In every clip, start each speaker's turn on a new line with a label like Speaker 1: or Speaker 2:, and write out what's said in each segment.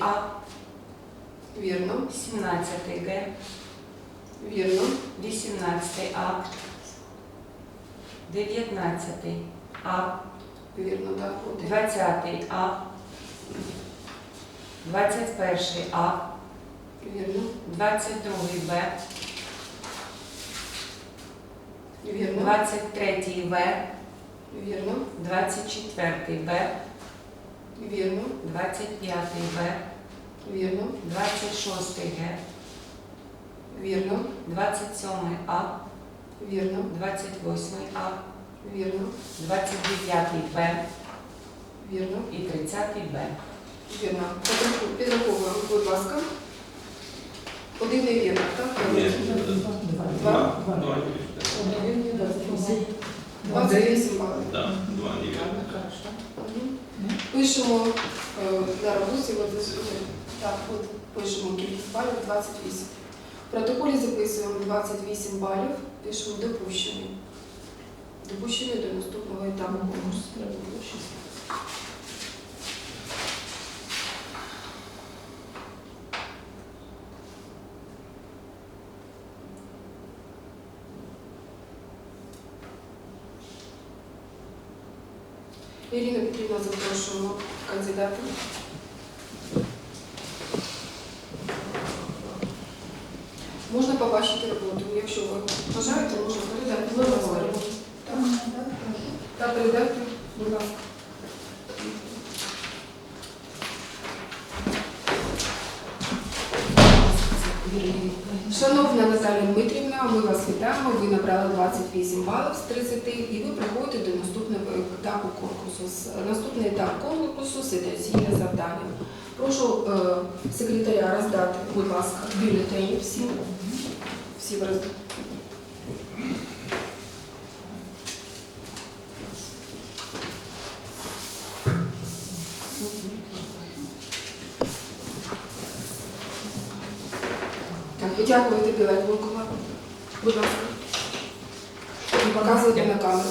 Speaker 1: А,
Speaker 2: Вірно.
Speaker 1: 17 Г,
Speaker 2: Вірно.
Speaker 1: 18 А, 19 А,
Speaker 2: Вірно, так. Один.
Speaker 1: 20 А, 21 А,
Speaker 2: Вірно.
Speaker 1: 22 Б,
Speaker 2: Вірно.
Speaker 1: 23 В,
Speaker 2: Вірно.
Speaker 1: 24 Б,
Speaker 2: Вірно.
Speaker 1: 25 В,
Speaker 2: Вірно.
Speaker 1: 26 Г,
Speaker 2: Вірно.
Speaker 1: 27 А,
Speaker 2: Вірно.
Speaker 1: 28 А,
Speaker 2: Вірно.
Speaker 1: 29 Б
Speaker 2: Вірно.
Speaker 1: і 30 Б.
Speaker 2: Вірно. Підраховуємо, будь ласка. Один невірно, так?
Speaker 3: Ні,
Speaker 2: Два.
Speaker 3: два. Два.
Speaker 2: 28 балів.
Speaker 3: Да, два невірно.
Speaker 2: Мгм. Пишемо е, на роботі, от, е, так, от пишемо кількість балів 28. В протоколі записуємо 28 балів, пишемо допущені. Допущені до наступного етапу конкурсу. Петрівна, запрошуємо кандидата. Можна побачити роботу, якщо ви бажаєте, можна передати. Та передати, будь ласка. Шановна Наталія Дмитрівна, ми вас вітаємо. Ви набрали 28 балів з 30 і ви приходите до наступного етапу конкурсу. Наступний етап конкурсу ситуаційне завдання. Прошу е, секретаря роздати, будь ласка, бюлетені всім. Всі роздати. Так, ви дякуєте. Будь ласка. І показувати на камеру.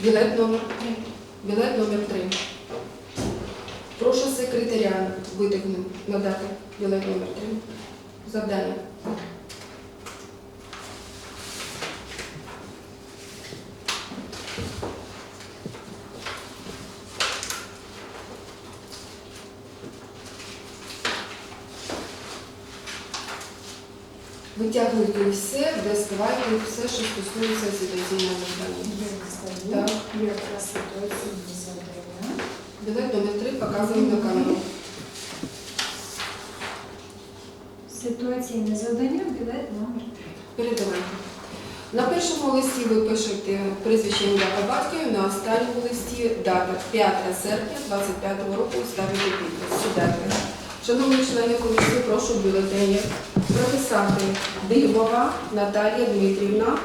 Speaker 2: Білет номер 3. Білет номер 3. Прошу секретаря витягнути, надати білет номер 3. Завдання. Витягуйте все, доставайте все, що стосується ситуаційного завдання. Так. Білет номер 3 показуємо на камеру.
Speaker 4: Ситуаційне завдання, білет номер 3.
Speaker 2: Передавайте. На першому листі ви пишете прізвище ім'я по батьків, на останньому листі дата 5 серпня 25 року ставите підпис. Сідайте. Шановні члени комісії, прошу бюлетені прописати Димова Наталія Дмитрівна,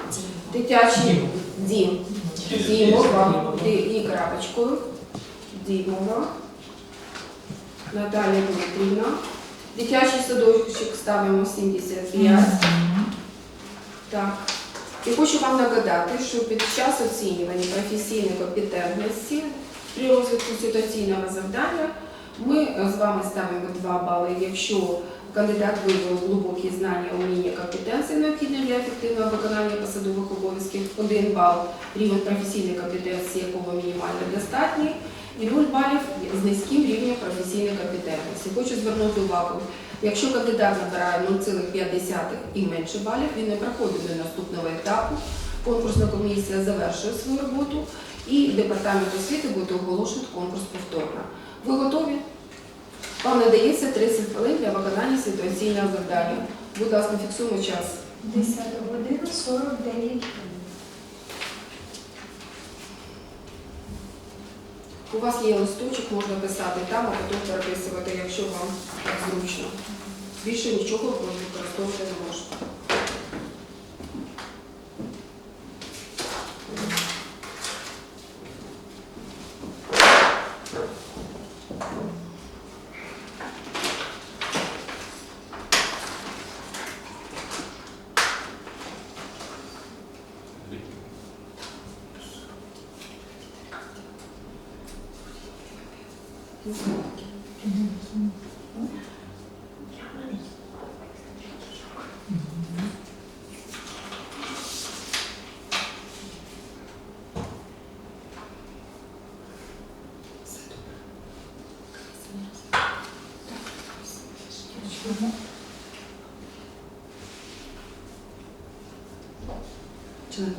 Speaker 2: дитячий дім. Дімова, і крапочкою. Дімова Наталія Дмитрівна. Дитячий садочок ставимо 75. Так. І хочу вам нагадати, що під час оцінювання професійної компетентності при розвитку ситуаційного завдання ми е, з вами ставимо 2 бали, якщо кандидат виявив глибокі знання, уміння, компетенції необхідні для ефективного виконання посадових обов'язків, 1 бал рівень професійної компетенції, якого мінімально достатній, і 0 балів з низьким рівнем професійної компетентності. Хочу звернути увагу, якщо кандидат набирає 0,5 і менше балів, він не проходить до наступного етапу. Конкурсна комісія завершує свою роботу і департамент освіти буде оголошувати конкурс повторно. Ви готові? Вам надається 30 хвилин для виконання ситуаційного завдання. Будь ласка, фіксуємо час.
Speaker 4: 10 година 49 хвилин.
Speaker 2: У вас є листочок, можна писати там, а потім переписувати, якщо вам так зручно. Більше нічого ви використовувати не можете. Член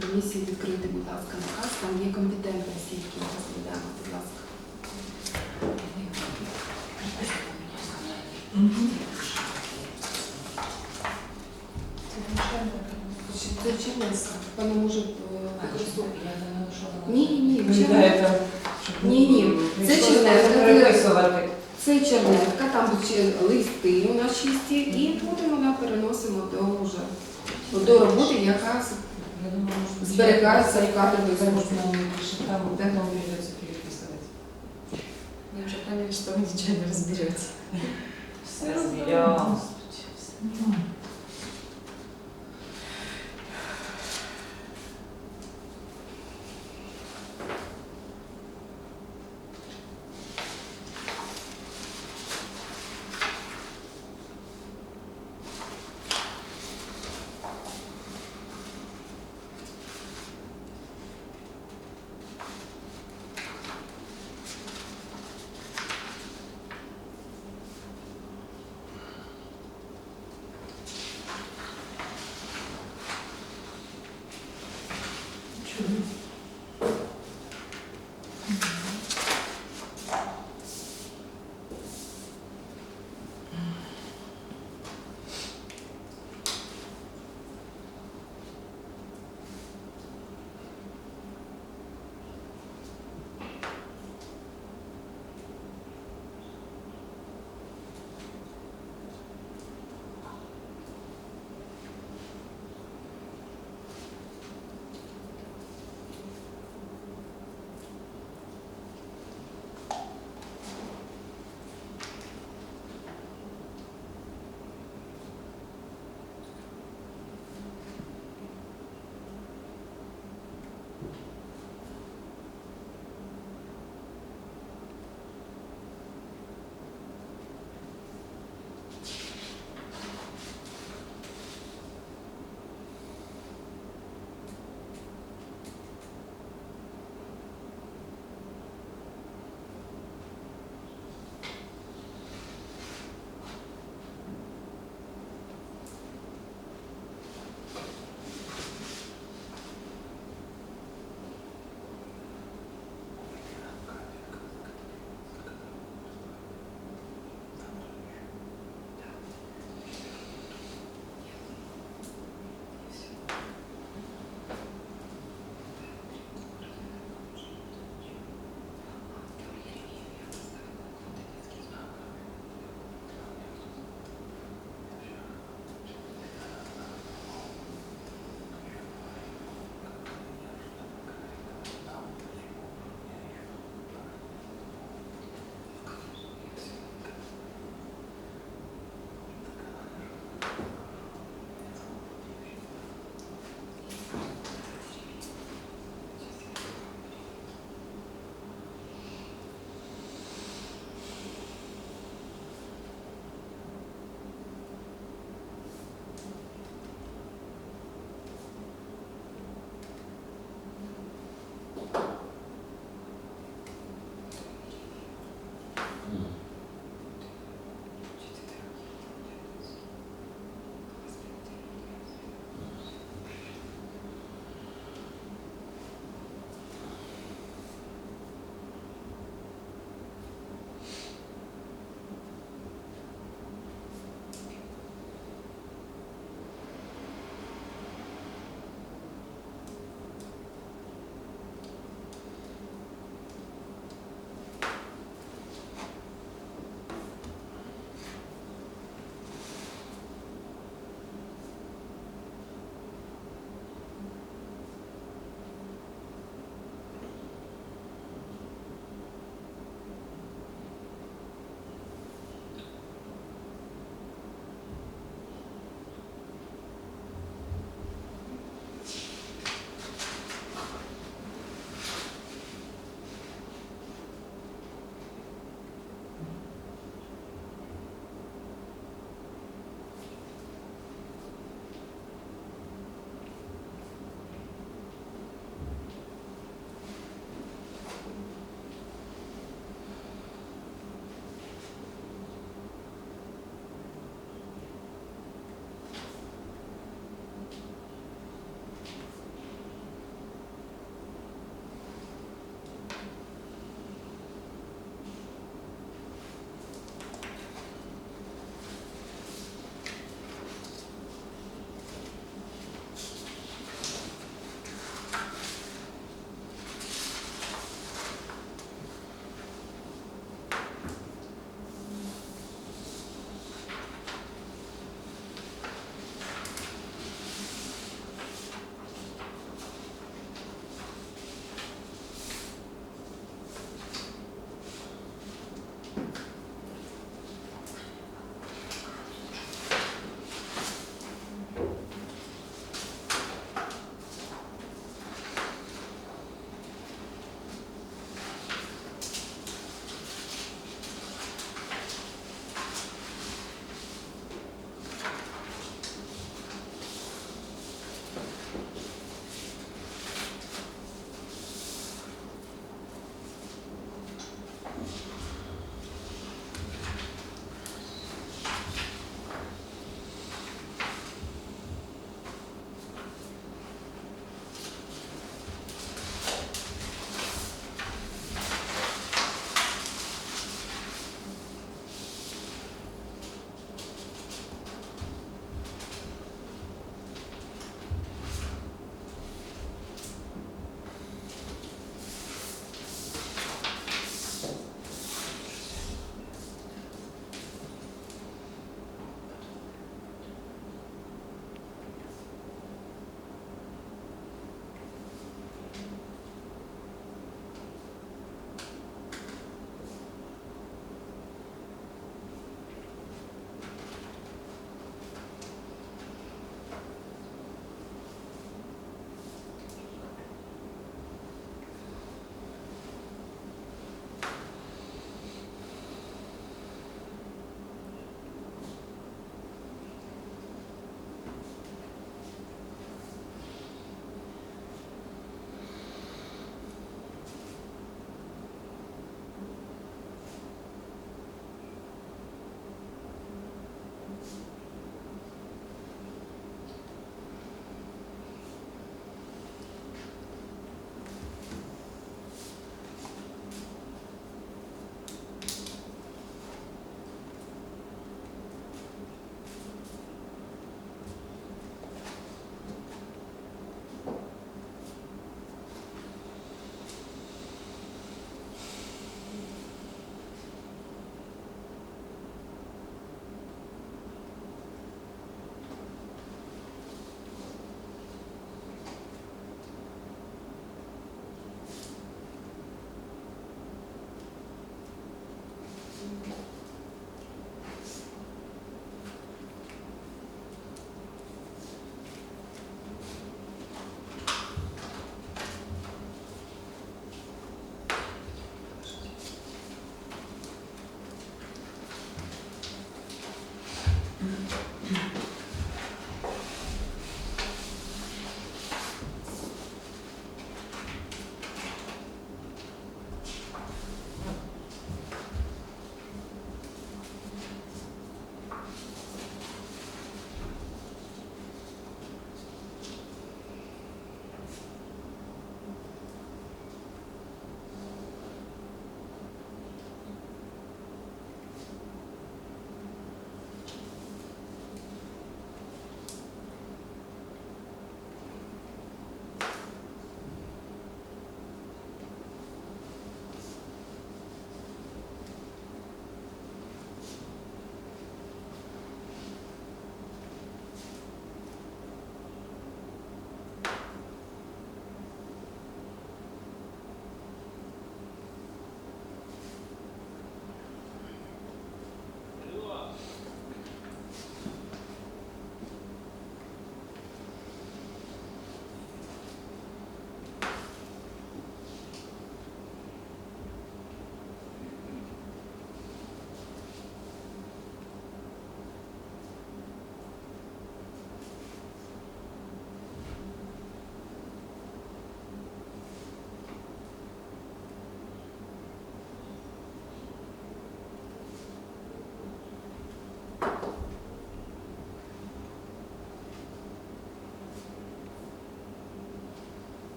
Speaker 2: комісії відкрити, будь ласка, наказ. Там є компетентності, які розглядаємо, будь ласка. Це Чернецька. Вона може е, використовувати.
Speaker 1: Я що.
Speaker 2: Ні, ні,
Speaker 1: щоб
Speaker 2: Ні, ні, це
Speaker 1: переписувати.
Speaker 2: Це чернетка, там листи у нас чисті, і потім вона переносимо до вже до роботи, яка
Speaker 1: Я думаю, може,
Speaker 2: Зберігається в кадровій службі.
Speaker 1: там,
Speaker 2: Да.
Speaker 1: там придется переписывать.
Speaker 3: Я уже поняли, что вы ничего не разберете.
Speaker 1: Все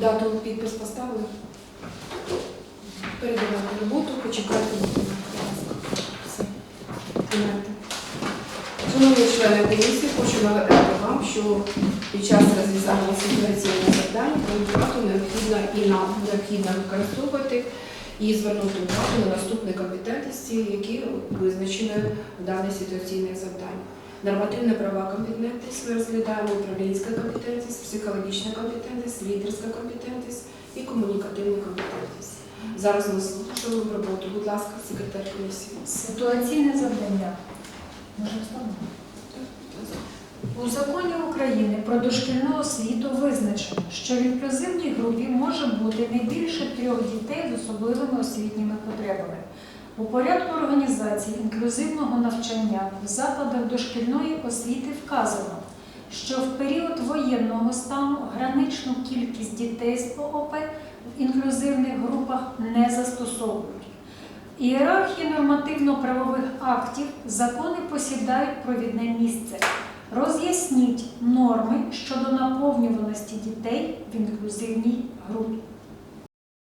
Speaker 2: Дату підпис поставили? Передавайте роботу, почекайте. Все. Шановні члени комісії, хочу нагадати вам, що під час розв'язання ситуаційних завдань плату необхідно і нам необхідно використовувати і звернути увагу на наступні компетентності, які визначені в даних ситуаційних завдань. Нормативна права компетентність ми розглядаємо управлінська компетентність, психологічна компетентність, лідерська компетентність і комунікативна компетентність. Зараз ми слухаємо роботу. Будь ласка, секретар комісії.
Speaker 4: Ситуаційне завдання. Може? У законі України про дошкільну освіту визначено, що в інклюзивній групі може бути не більше трьох дітей з особливими освітніми потребами. У порядку організації інклюзивного навчання в закладах дошкільної освіти вказано, що в період воєнного стану граничну кількість дітей з ООП в інклюзивних групах не застосовують. Ієрархії нормативно-правових актів закони посідають провідне місце. Роз'ясніть норми щодо наповнюваності дітей в інклюзивній групі.